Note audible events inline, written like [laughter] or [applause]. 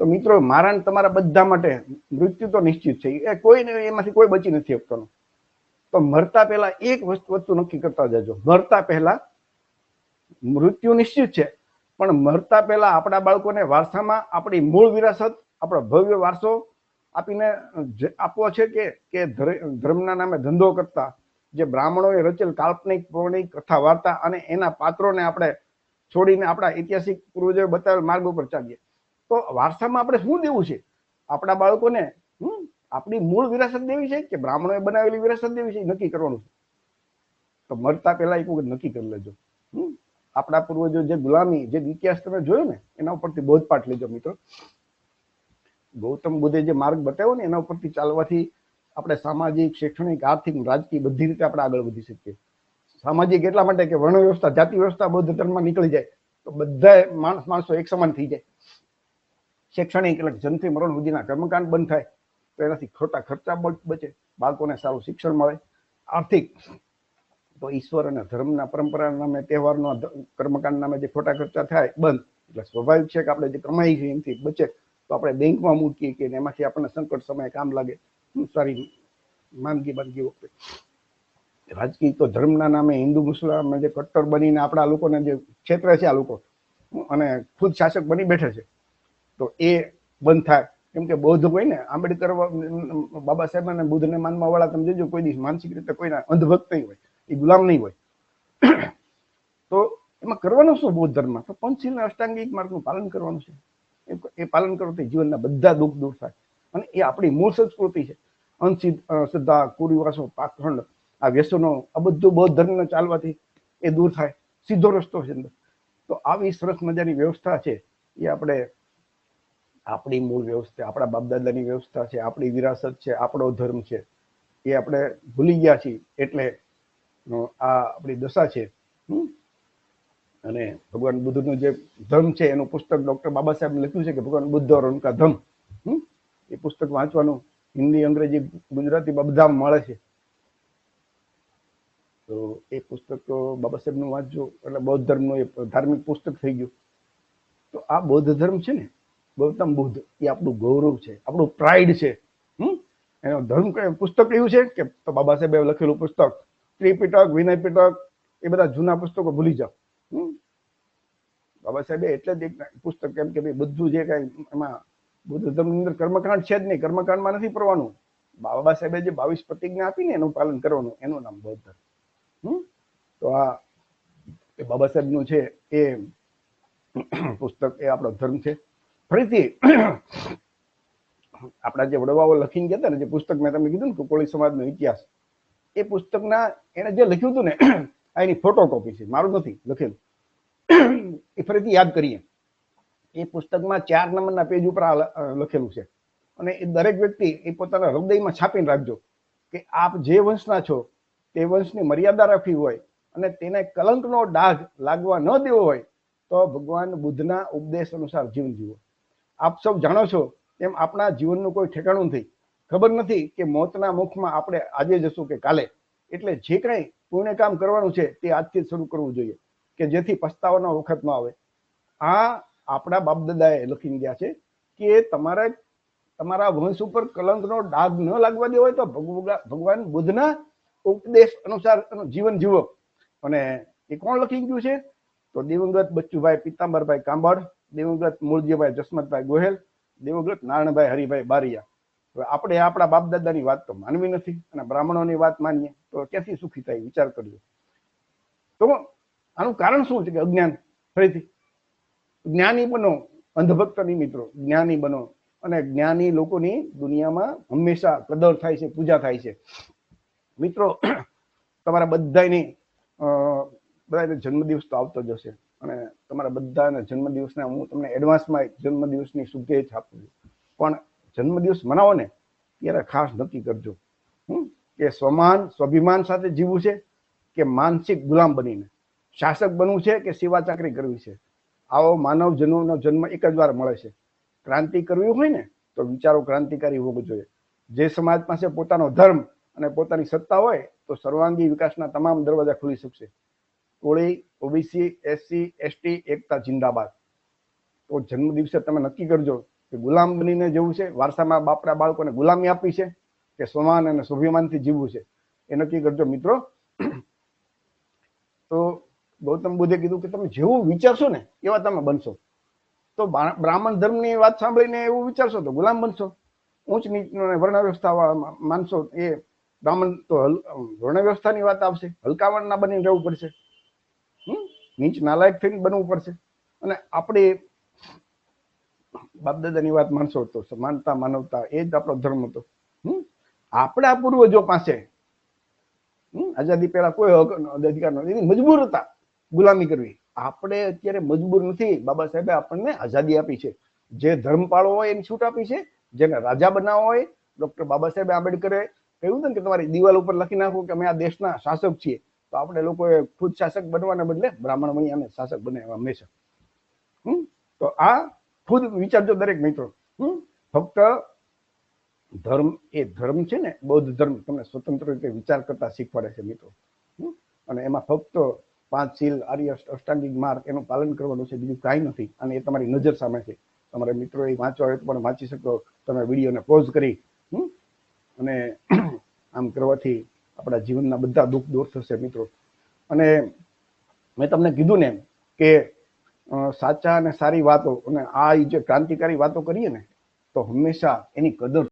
તો મિત્રો મારા તમારા બધા માટે મૃત્યુ તો નિશ્ચિત છે. એ કોઈને એમાંથી કોઈ બચી નથી શકતો. તો મરતા પહેલા એક વસ્તુ વસ્તુ નક્કી કરતા જજો. મરતા પહેલા મૃત્યુ નિશ્ચિત છે. પણ મરતા પહેલા આપણા બાળકોને વારસામાં આપણી મૂળ વિરાસત, આપણો ભવ્ય વારસો આપીને આપવો છે કે કે ધર્મના નામે ધંધો કરતા. જે બ્રાહ્મણોએ રચેલ કાલ્પનિક, પૌરાણિક કથા વાર્તા અને એના પાત્રોને આપણે છોડીને આપણા ઐતિહાસિક પૂર્વજોએ બતાવેલ માર્ગ ઉપર ચાલીએ. તો વારસામાં આપણે શું દેવું છે? આપણા બાળકોને હમ, આપણી મૂળ વિરાસત દેવી છે કે બ્રાહ્મણોએ બનાવેલી વિરાસત દેવી છે નક્કી કરવાનું તો મરતા પહેલા એક વખત નક્કી કરી લેજો. હમ. આપણા પૂર્વજો જે ગુલામી જે ઇતિહાસ તમે જોયો ને એના ઉપરથી બોધપાઠ લેજો મિત્રો. ગૌતમ બુદ્ધે જે માર્ગ બતાવ્યો ને એના ઉપરથી ચાલવાથી આપણે સામાજિક શૈક્ષણિક આર્થિક રાજકીય બધી રીતે આપણે આગળ વધી શકીએ. સામાજિક એટલા માટે કે વર્ણ વ્યવસ્થા જાતિ વ્યવસ્થા બૌદ્ધ ધર્મમાં નીકળી જાય. તો બધા માણસ માણસો એક સમાન થઈ જાય. શૈક્ષણિક એટલે જન્મથી મરણ સુધીના કર્મકાંડ બંધ થાય, તો એનાથી ખોટા ખર્ચા બચે બાળકોને સારું શિક્ષણ મળે, આર્થિક. તો ઈશ્વર અને ધર્મના પરંપરા નામે, તહેવારના કર્મકાંડ નામે જે ખોટા ખર્ચા થાય, બંધ. એટલે સ્વાભાવિક છે કે આપણે જે કમાઈ છે એમથી બચે. તો આપણે બેંકમાં મૂકીએ કે એમાંથી આપણને સંકટ સમયે કામ લાગે. સારી માંદગી બાંદગી વખતે. રાજકીય તો ધર્મના નામે હિન્દુ, મુસ્લિમ જે કટ્ટર બનીને આપણા લોકોને જે ક્ષેત્ર છે આ લોકો, અને ખુદ શાસક બની બેઠે છે. તો એ બંધ થાય. કેમ કે બૌદ્ધ હોય ને, આંબેડકર બાબા સાહેબ અને બુદ્ધને માનવા વાળા તમે જોજો, કોઈ દિવસ માનસિક રીતે કોઈના અંધભક્ત નહીં હોય, એ ગુલામ નહીં હોય. તો એમાં કરવાનું શું બૌદ્ધ ધર્મમાં? તો પંચશીલ અને અષ્ટાંગિક માર્ગનું પાલન કરવાનું છે. એ પાલન કરવાથી જીવનના બધા દુઃખ દૂર થાય. અને એ આપણી મૂળ સંસ્કૃતિ છે. અંશિત શ્રદ્ધા, કુરિવાસો, પાખંડ, આ વ્યસનો, આ બધું બૌદ્ધ ધર્મને ચાલવાથી એ દૂર થાય. સીધો રસ્તો છે અંદર. તો આવી સરસ મજાની વ્યવસ્થા છે, એ આપણે આપણી મૂળ વ્યવસ્થા, આપણા બાપદાદાની વ્યવસ્થા છે, આપણી વિરાસત છે, આપણો ધર્મ છે, એ આપણે ભૂલી ગયા છીએ એટલે આ આપણી દશા છે. અને ભગવાન બુદ્ધનો જે ધર્મ છે, એનું પુસ્તક ડૉક્ટર બાબા સાહેબ લખ્યું છે કે ભગવાન બુદ્ધ ઓર ઉનકા ધમ. એ પુસ્તક વાંચવાનું હિન્દી, અંગ્રેજી, ગુજરાતી બધા મળે છે. તો એ પુસ્તક તો બાબા સાહેબનું વાંચજો. એટલે બૌદ્ધ ધર્મનું એ ધાર્મિક પુસ્તક થઈ ગયું. તો આ બૌદ્ધ ધર્મ છે ને ગૌતમ બુદ્ધ એ આપણું ગૌરવ છે, આપણું પ્રાઇડ છે. હમ? એનો ધર્મ પુસ્તક એવું છે કે તો બાબા સાહેબે લખેલું પુસ્તક, ત્રિપિટક વિનય પિટક એ બધા જૂના પુસ્તકો ભૂલી જાઓ. હમ? બાબા સાહેબે એટલે જ એક પુસ્તક કેમ કે ભાઈ બધું જે કઈ એમાં બુદ્ધ ધર્મની અંદર કર્મકાંડ છે જ નહીં, કર્મકાંડમાં નથી પડવાનું બાબા સાહેબે જે બાવીસ પ્રતિજ્ઞા આપી ને એનું પાલન કરવાનું, એનું નામ બૌદ્ધ ધર્મ. તો આ બાબા સાહેબનું છે એ પુસ્તક, એ આપણો ધર્મ છે. ફરીથી [coughs] આપણા જે વડવાઓ લખીને ગયા હતા ને જે પુસ્તક મેં તમને કીધું ને કોળી સમાજનો ઇતિહાસ, એ પુસ્તકના એને જે લખ્યું હતું ને [coughs] આ એની ફોટોકોપી છે, મારું નથી, લખેલું. [coughs] એ ફરીથી યાદ કરીએ. એ પુસ્તકમાં ચાર નંબરના પેજ ઉપર આ લખેલું છે. અને એ દરેક વ્યક્તિ એ પોતાના હૃદયમાં છાપીને રાખજો કે આપ જે વંશના છો, તે વંશની મર્યાદા રાખવી હોય અને તેને કલંકનો ડાઘ લાગવા ન દેવો હોય તો ભગવાન બુદ્ધના ઉપદેશ અનુસાર જીવન જીવો. આપ સૌ જાણો છો તેમ આપણા જીવનનું કોઈ ઠેકાણું નથી. ખબર નથી કે મોતના મુખમાં આપણે આજે જશું કે કાલે. એટલે જે કંઈ પુણ્ય કામ કરવાનું છે તે આજથી શરૂ કરવું જોઈએ કે જેથી પસ્તાવાનો વખત ન આવે. આ આપણા બાપદાદાએ લખીને ગયા છે કે તમારે તમારા વંશ ઉપર કલંકનો ડાઘ ન લાગવા દેવો હોય તો ભગવા- ભગવાન બુદ્ધના ઉપદેશ અનુસાર જીવન જીવો. અને એ કોણ લખી ગયું છે? તો દિવંગત બચ્ચુભાઈ પિતાંબરભાઈ કાંબળ દિવંગત મૂળજીભાઈ જસમતભાઈ ગોહેલ દિવંગત નારણભાઈ, હરિભાઈ બારિયા. હવે આપણે આપણા બાપ દાદાની વાત તો માનવી નથી અને બ્રાહ્મણોની વાત માનીએ, તો ક્યાંથી સુખી થાય વિચાર કરીએ. તો આનું કારણ શું છે કે અજ્ઞાન? ફરીથી. જ્ઞાની બનો અંધભક્ત મિત્રો, જ્ઞાની બનો. અને જ્ઞાની લોકોની દુનિયામાં હંમેશા કદર થાય છે, પૂજા થાય છે. મિત્રો, તમારા બધાની બધાને જન્મદિવસ તો આવતો જ હશે. અને તમારા બધાના જન્મદિવસના હું તમને એડવાન્સમાં જન્મદિવસની શુભેચ્છા આપું છું. પણ જન્મદિવસ મનાવો ને, ત્યારે ખાસ નક્કી કરજો. હમ? કે સ્વમાન, સ્વાભિમાન સાથે જીવવું છે કે માનસિક ગુલામ બનીને? શાસક બનવું છે કે સેવા ચાકરી કરવી છે? આવો માનવ જન્મનો જન્મ એક જ વાર મળે છે. ક્રાંતિ કરવી હોય ને, તો વિચારો ક્રાંતિકારી હોવો જોઈએ. જે સમાજ પાસે પોતાનો ધર્મ અને પોતાની સત્તા હોય, તો સર્વાંગી વિકાસના તમામ દરવાજા ખુલી શકશે. કોળી ઓબીસી, એસસી, એસટી, એકતા, જિંદાબાદ. તો જન્મ દિવસે તમે નક્કી કરજો કે ગુલામ બનીને જવું છે, વારસામાં બાપરા બાળકોને ગુલામી આપી છે, કે સમાન અને સ્વાભિમાનથી જીવવું છે. એ નક્કી કરજો મિત્રો. તો ગૌતમ બુદ્ધે કીધું કે તમે જેવું વિચારશો ને એવા તમે બનશો. તો બ્રાહ્મણ ધર્મની વાત સાંભળીને એવું વિચારશો તો ગુલામ બનશો. ઉચ્ચ નીચનો વર્ણ વ્યવસ્થા માનશો એ બ્રાહ્મણ, તો વર્ણ વ્યવસ્થાની વાત આવશે. હલકાવણ બની રહેવું પડશે? નીચ નાલાયક થઈને બનવું પડશે. અને આપણે બાપ દાદાની વાત માનશો તો સમાનતા, માનવતા એ જ આપણો ધર્મ હતો? આપણા પૂર્વજો પાસે? આઝાદી પહેલા કોઈ હક, અધિકાર નથી. મજબૂર હતા, ગુલામી કરવી. આપણે અત્યારે મજબૂર નથી. બાબા સાહેબે આપણને આઝાદી આપી છે. જે ધર્મ પાળવો હોય એની છૂટ આપી છે. જેને રાજા બનાવવા હોય, ડોક્ટર બાબા સાહેબ આંબેડકરે કહ્યું ને કે તમારી દિવાલ ઉપર લખી નાખો કે અમે આ દેશના શાસક છીએ. તો આપણે લોકોએ ખુદ શાસક બનવાના બદલે બ્રાહ્મણ અને શાસક બનાવ્યા હંમેશા હમ? તો આ ખુદ વિચારજો દરેક મિત્રો હમ? ફક્ત ધર્મ, એ ધર્મ છે ને, બૌદ્ધ ધર્મ, તમને સ્વતંત્ર રીતે વિચાર કરતા શીખવાડે છે મિત્રો? અને એમાં ફક્ત પાંચ શીલ, આર્ય, અષ્ટ- અષ્ટાંગિક માર્ગ એનું પાલન કરવાનું છે, બીજું કાંઈ નથી અને એ તમારી નજર સામે છે તમારા મિત્રો એ વાંચવા હોય તો પણ વાંચી શકો તમે વિડીયોને પોઝ કરી? અને આમ કરવાથી આપણા જીવનના બધા દુઃખ દૂર થશે મિત્રો. અને મેં તમને કીધું ને એમ કે સાચા અને સારી વાતો અને આ જે ક્રાંતિકારી વાતો કરીએ ને, તો હંમેશા એની કદર